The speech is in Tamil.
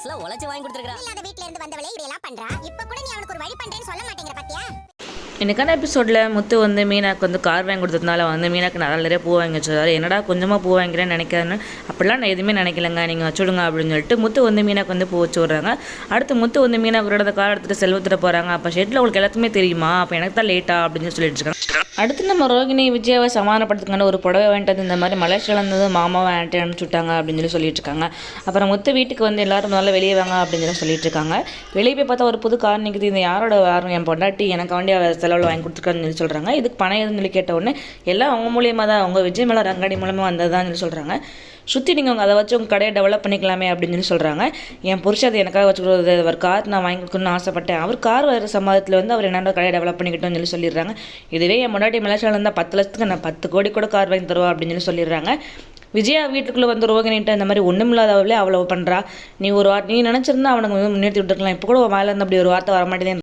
காசுல உழைச்சு வாங்கி கொடுத்துருக்கா இல்லாத வீட்ல இருந்து வந்தவளே இதெல்லாம் பண்றா? இப்ப கூட நீ அவனுக்கு ஒரு வழி பண்றேன்னு சொல்ல எனக்கான எபிசோடில் முத்து வந்து மீனாக்கு வந்து கார் வாங்கி கொடுத்ததுனால வந்து மீனாக்கு நிறைய நிறைய பூ வாங்கி வச்சிருந்தாரு என்னடா கொஞ்சமாக பூ வாங்கிறேன்னு நினைக்காதுன்னு அப்படிலாம் நான் எதுவுமே நினைக்கலங்க. நீங்கள் வச்சுடுங்க அப்படின்னு சொல்லிட்டு முத்து வந்து மீனாக்கு வந்து பூ வச்சு விட்றாங்க. அடுத்து முத்து வந்து மீனாக்கு அந்த கார் எடுத்துகிட்டு செல்வத்திட்ட போகிறாங்க அப்போ ஷெட்டில் உங்களுக்கு எல்லாத்துக்குமே தெரியுமா? அப்போ எனக்கு தான் லேட்டா அப்படின்னு சொல்லிட்டு இருக்காங்க. அடுத்து நம்ம ரோகிணி விஜயாவை சமாதானப்படுத்துக்கான ஒரு புடவை வாங்கிட்டு வந்து இந்த மாதிரி மலேசியால இருந்தது மாமாவை ஆன்ட்டி அனுப்பிச்சிவிட்டாங்க அப்படின்னு சொல்லி சொல்லிட்டு இருக்காங்க. அப்புறம் முத்து வீட்டுக்கு வந்து எல்லாரும் நல்லா வெளியே வாங்க அப்படின்னு சொல்லி சொல்லிட்டு இருக்காங்க. வெளியே போய் பார்த்தா ஒரு புது கார் நிற்குது இந்த யாரோட வாரம் என் பொண்டாட்டி எனக்கு வேண்டிய செலவில் வாங்கி கொடுத்துருக்காருன்னு சொல்லி சொல்கிறாங்க இதுக்கு பணம் எதுன்னு சொல்லி கேட்ட உடனே எல்லாம் அவங்க மூலியமாக தான் அவங்க விஜய் மேலே ரங்காடி மூலமாக வந்ததுதான் சொல்லி சொல்கிறாங்க சுற்றி நீங்கள் அவங்க அதை வச்சு உங்கள் கடையை டெவலப் பண்ணிக்கலாமே அப்படின்னு சொல்லி சொல்கிறாங்க என் புருஷன் அதை எனக்காக வச்சுக்கிறது ஒரு அவர் கார் நான் வாங்கி கொடுக்கணும்னு ஆசைப்பட்டேன். அவர் கார் வர சம்பாதத்தில் வந்து அவர் என்னோட கடையை டெவலப் பண்ணிக்கிட்டோம்னு சொல்லி சொல்லிடுறாங்க. இதுவே என் முன்னாடி மலேசியாவில் இருந்தால் பத்து லட்சத்துக்கு நான் பத்து கோடி கூட கார் வாங்கி தருவா அப்படின்னு சொல்லி சொல்லிடுறாங்க. விஜயா வீட்டுக்குள்ளே வந்து ரோகிணிட்ட இந்த மாதிரி ஒன்றும் இல்லாதவளே அவ்வளோ பண்ணுறா நீ ஒரு வார்த்தை நீ நினச்சிருந்தா அவனுக்கு வந்து முன்னேற்றி விட்டுருக்கலாம். இப்போ கூட மேலே இருந்து அப்படி ஒரு வார்த்தை வர மாட்டேங்குது